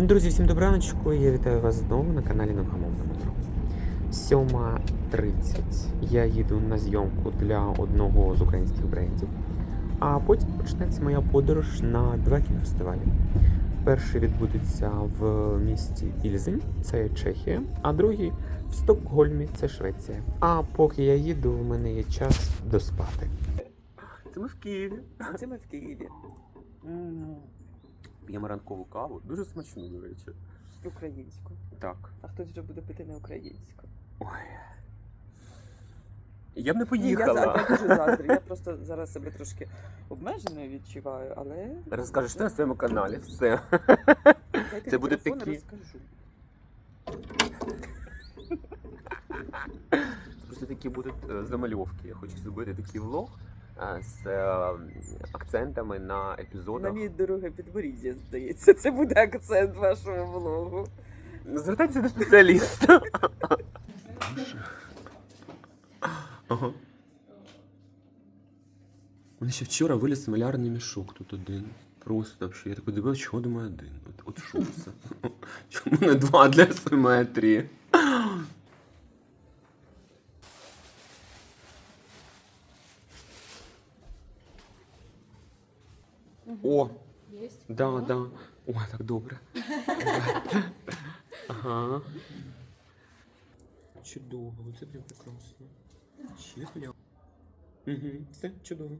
Друзі, всім добраночку. Я вітаю вас знову на каналі Невгамовне Метро. 7.30. Я їду на зйомку для одного з українських брендів. А потім почнеться моя подорож на два кінофестивалі. Перший відбудеться в місті Ільзень, це Чехія, а другий в Стокгольмі, це Швеція. А поки я їду, у мене є час доспати. Це ми в Києві. Це ми в Києві. П'ємо ранкову каву. Дуже смачну, до речі. Українську. Так. А хтось вже буде пити не українську. Ой. Я б не Ні, я, поїхала. я дуже заздрю. Я просто зараз себе трошки обмеженою відчуваю, але. Розкажеш ти на своєму каналі все. Дайте Це буде такі- розкажу. Просто такі будуть е, замальовки. Я хочу зробити такий влог з е, акцентами на епізодах. На мій дороге підборіддя, здається, це буде акцент вашого влогу. Звертайтеся до спеціаліста. Ага. У мене ще вчора виліз малярний мішок тут один. Просто вообще. Я так подивився, чого думаю один. От, от що це? Чому не два для симетрії? О! Есть? Да, да. Ой, так добре. ага. Чудово, це прям прекрасно. Ще хля. Угу, все чудово.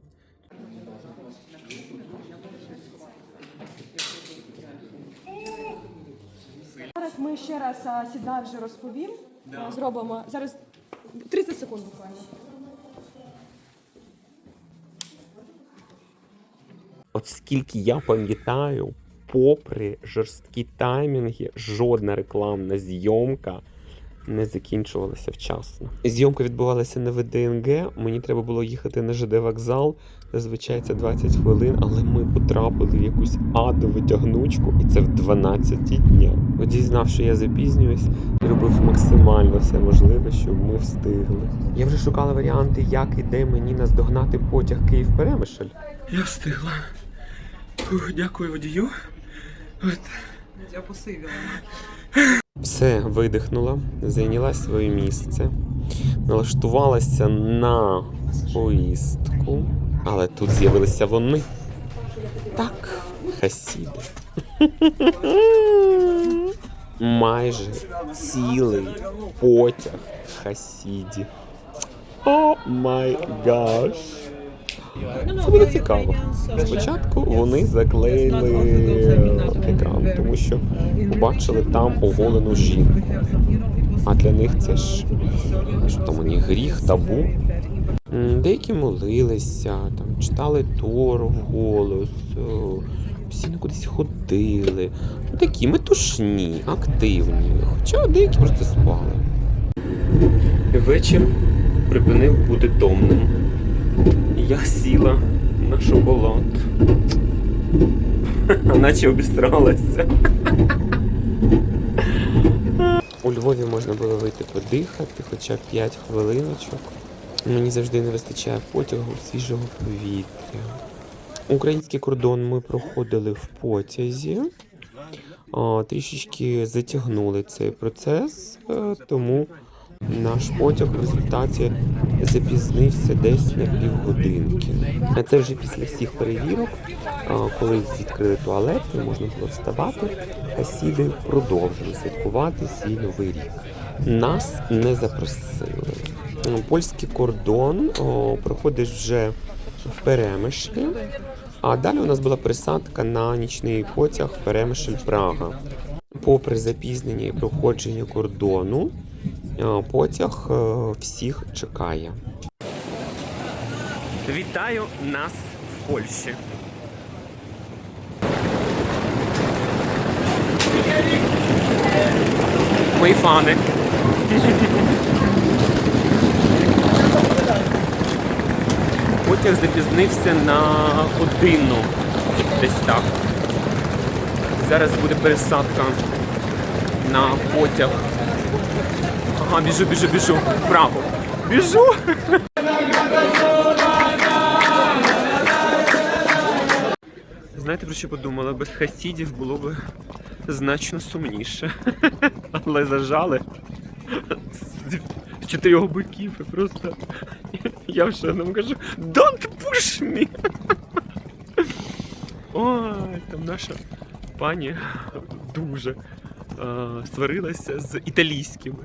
Зараз ми ще раз а, сідай вже розповім. Зробимо зараз 30 секунд буквально. От скільки я пам'ятаю, попри жорсткі таймінги, жодна рекламна зйомка не закінчувалася вчасно. Зйомка відбувалася на ВДНГ. Мені треба було їхати на ЖД вокзал. Зазвичай це 20 хвилин, але ми потрапили в якусь адову тягнучку, і це в 12 дня. Водій знав, що я запізнююсь, і робив максимально все можливе, щоб ми встигли. Я вже шукала варіанти, як і де мені наздогнати потяг Київ-Перемишль. Я встигла. Фух, дякую водію. От. Я посивіла. Все, видихнула, зайняла своє місце, налаштувалася на поїздку, але тут з'явилися вони. Так, хасіди. Майже цілий потяг хасідів. О май гаш. Це буде цікаво. Спочатку вони заклеїли екран, тому що побачили там оголену жінку. А для них це ж що там у них гріх, табу. Деякі молилися, там читали Тору вголос, о, постійно кудись ходили. Ну, Такі метушні, активні. Хоча деякі просто спали. Вечір припинив бути томним. Я сіла на шоколад. Наче обістралася. У Львові можна було вийти подихати, хоча б 5 хвилиночок. Мені завжди не вистачає потягу свіжого повітря. Український кордон ми проходили в потязі. Трішечки затягнули цей процес, е, тому наш потяг в результаті запізнився десь на півгодинки. А це вже після всіх перевірок, коли відкрили туалети, можна було вставати, хасіди продовжили святкувати свій новий рік. Нас не запросили. Польський кордон о, проходиш вже в Перемишлі, а далі у нас була присадка на нічний потяг Перемишль Прага. Попри запізнення і проходження кордону, е, потяг е, всіх чекає. Вітаю нас в Польщі. Мої фани. Потяг запізнився на годину. Десь так. Зараз буде пересадка на потяг. Ага, біжу, біжу, біжу. Вправо. Біжу. Знаєте, про що подумала? Без хасідів було б значно сумніше. Але зажали з чотирьох боків і просто я вже нам кажу Don't push me! Ой, там наша пані дуже е, сварилася з італійськими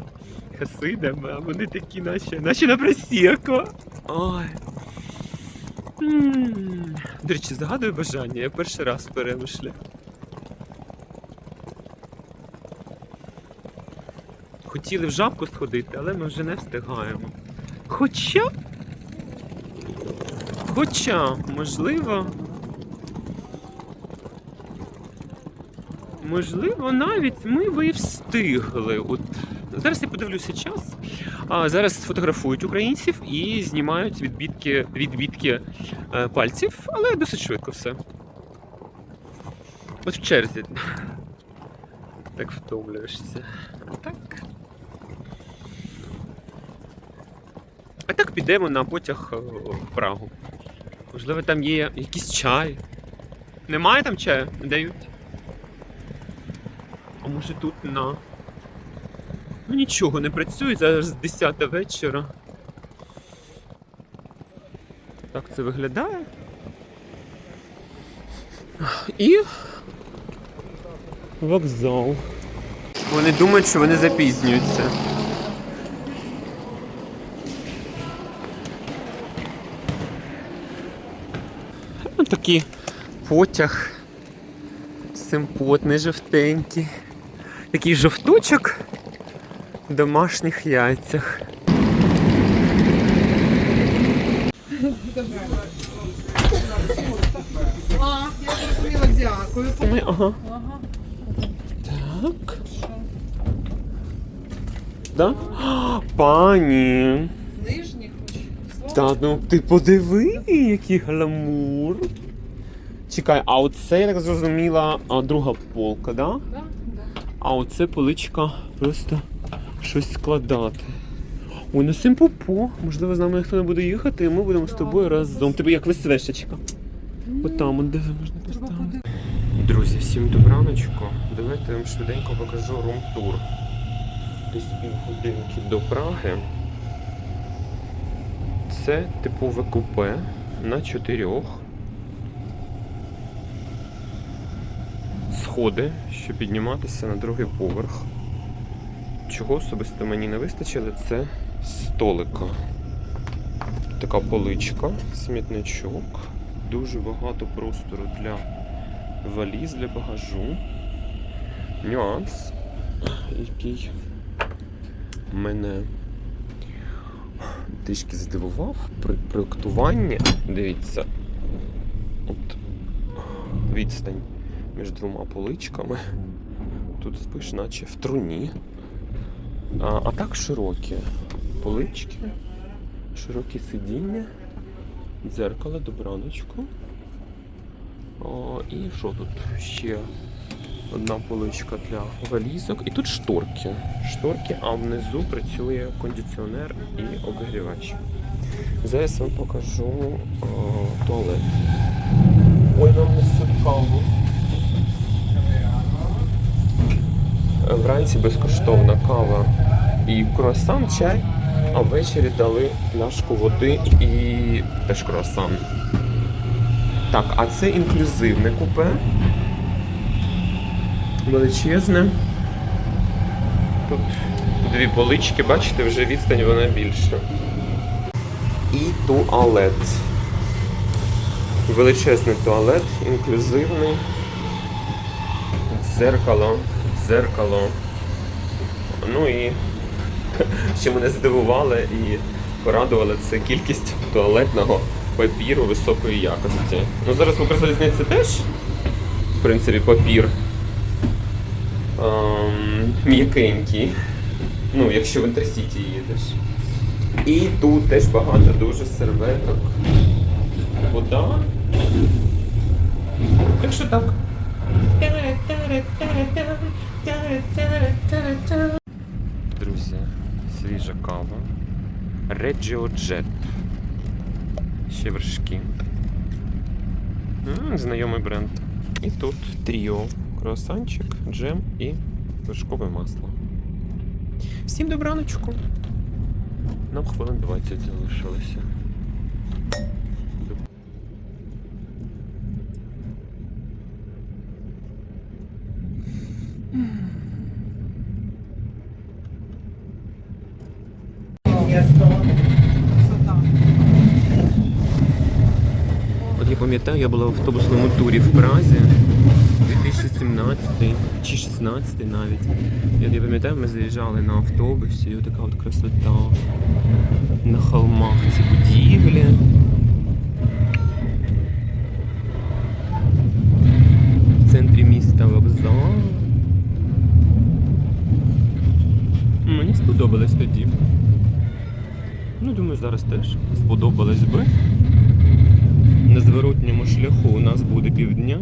хасидами, а вони такі, наче, наче на просіку. Ой. До речі, загадую бажання, я перший раз в перемишлі. Хотіли в жабку сходити, але ми вже не встигаємо. Хоча. Хоча, можливо. Можливо, навіть ми би і встигли. От зараз я подивлюся час. А зараз фотографують українців і знімають відбітки, відбітки е, пальців, але досить швидко все. От в черзі. Так втомлюєшся. Так. А так підемо на потяг е, в Прагу. Можливо, там є якийсь чай. Немає там чаю? Дають. А може тут на. Ну нічого не працює, зараз 10 вечора. Так це виглядає. І вокзал. Вони думають, що вони запізнюються. Ну, такий потяг. Симпотний, жовтенький. Такий жовтучок в домашніх яйцях. А, я зрозуміла, дякую. Ми, ага. Так. Да? А, Пані. Нижній хоч. Та ну ти подиви, який гламур. Чекай, а оце, я так зрозуміла, а, друга полка, да? Да. А оце поличка просто щось складати. Ой, ну симпопо. Можливо, з нами ніхто не буде їхати, і ми будемо з тобою разом. Тебе як веселешечка. Отам, от де можна поставити. Друзі, всім добраночку. Давайте вам швиденько покажу рум-тур. Десь півгодинки до Праги. Це типове купе на чотирьох. Сходи, щоб підніматися на другий поверх. Чого особисто мені не вистачило, це столика. Така поличка, смітничок, дуже багато простору для валіз, для багажу. Нюанс, який мене трішки здивував при проєктуванні. Дивіться, от відстань між двома поличками. Тут спиш, наче в труні. А, а так широкі полички, широкі сидіння, дзеркало, добраночку. О, і що тут? Ще одна поличка для валізок. І тут шторки. Шторки, а внизу працює кондиціонер і обігрівач. Зараз вам покажу о, туалет. Ой, нам несуть каву. Вранці безкоштовна кава і круасан, чай, а ввечері дали пляшку води і теж круасан. Так, а це інклюзивне купе. Величезне. Тут дві полички, бачите, вже відстань вона більша. І туалет. Величезний туалет, інклюзивний. Дзеркало, дзеркало. Ну і що мене здивувало і порадувало, це кількість туалетного папіру високої якості. Ну зараз в Укрзалізниці теж, в принципі, папір ем, м'якенький. Ну, якщо в Інтерсіті їдеш. І тут теж багато дуже серветок. Вода. Так що так. Друзі, свіжа кава. Reggio Jet. Ще вершки. Знайомий бренд. І тут тріо круасанчик, джем і вершкове масло. Всім добраночку. Нам хвилин 20 залишилося. Красота. От пам'ятаю, я була в автобусному турі в Празі 2017 чи 16 навіть. І я пам'ятаю, ми заїжджали на автобусі, і така от красота. На холмах ці будівлі. В центрі міста вокзал. Мені сподобалось тоді. Ну, думаю, зараз теж сподобалось би. На зворотньому шляху у нас буде півдня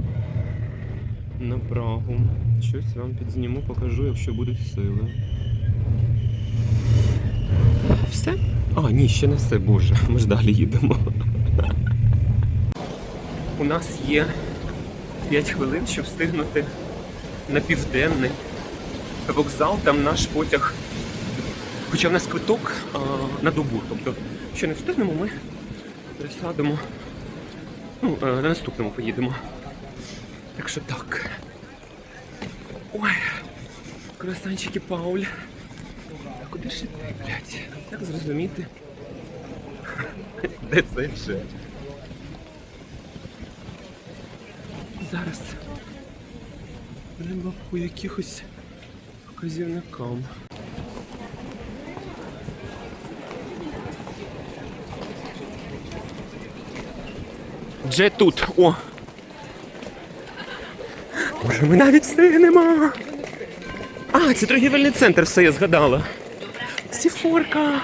на Прагу. Щось вам підзніму, покажу, якщо будуть сили. Все? А, ні, ще не все, боже. Ми ж далі їдемо. У нас є 5 хвилин, щоб встигнути на південний вокзал. Там наш потяг. Хоча в нас квиток а, на добу. Тобто, якщо не встигнемо, ми пересадимо. Ну, е, на наступному поїдемо. Так що так. Ой, красанчики Пауль. А куди ж іти, блядь? Як зрозуміти? Де цей вже? Зараз. Треба по якихось вказівникам. Дже тут. О! Боже, ми навіть встигнемо. А, це торгівельний центр, все, я згадала. Сіфорка.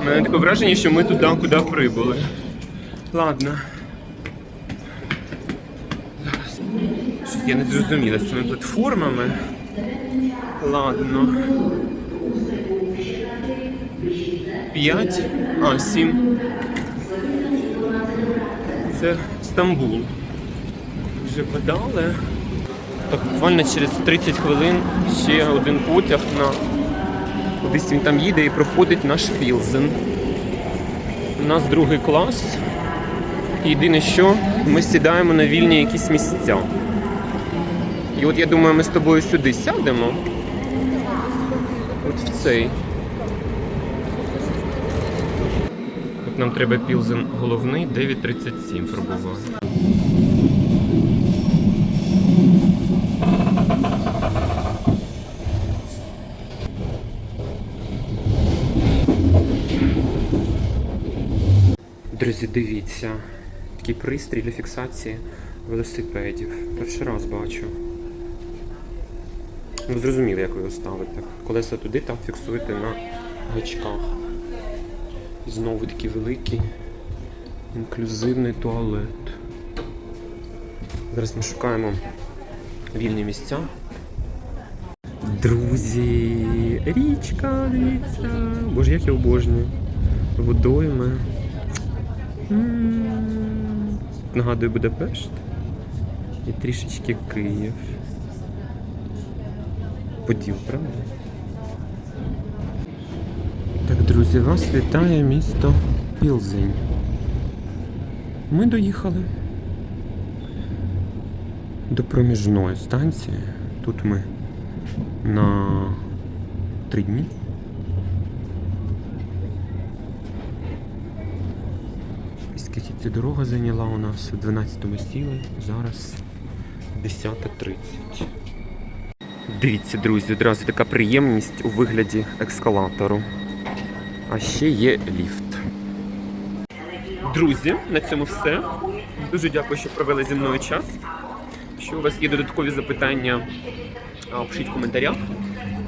У мене таке враження, що ми туди, куди прибули. Ладно. Я не зрозуміла з цими платформами. Ладно. П'ять, а, сім. Це Стамбул. Вже подали. Так, буквально через 30 хвилин ще один потяг на кудись він там їде і проходить наш Пілзен. У нас другий клас. Єдине що, ми сідаємо на вільні якісь місця. І от я думаю, ми з тобою сюди сядемо. От в цей. Нам треба пілзен головний 9.37 пробувати. Друзі, дивіться. Такий пристрій для фіксації велосипедів. Перший раз бачу. Ви зрозуміли, як ви його ставите. Колеса туди, там фіксуєте на гачках. І знову такий великий інклюзивний туалет. Зараз ми шукаємо вільні місця. Друзі, річка, дивіться. Боже, як я обожнюю. Водойми. М. Нагадую Будапешт. І трішечки Київ. Поділ, правда? Так, друзі, вас вітає місто Пілзень. Ми доїхали до проміжної станції. Тут ми на три дні. І скільки ця дорога зайняла у нас о 12-му сіли, зараз 10.30. Дивіться, друзі, одразу така приємність у вигляді ескалатору. А ще є ліфт. Друзі, на цьому все. Дуже дякую, що провели зі мною час. Якщо у вас є додаткові запитання, пишіть в коментарях.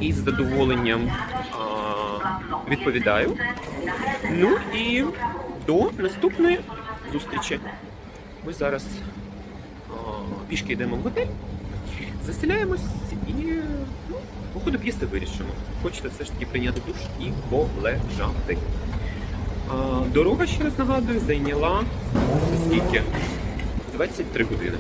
І з задоволенням відповідаю. Ну і до наступної зустрічі. Ми зараз пішки йдемо в готель, заселяємось і Походу п'єсти вирішимо. Хочете все ж таки прийняти душ і полежати. Дорога, ще раз нагадую, зайняла скільки? 23 години.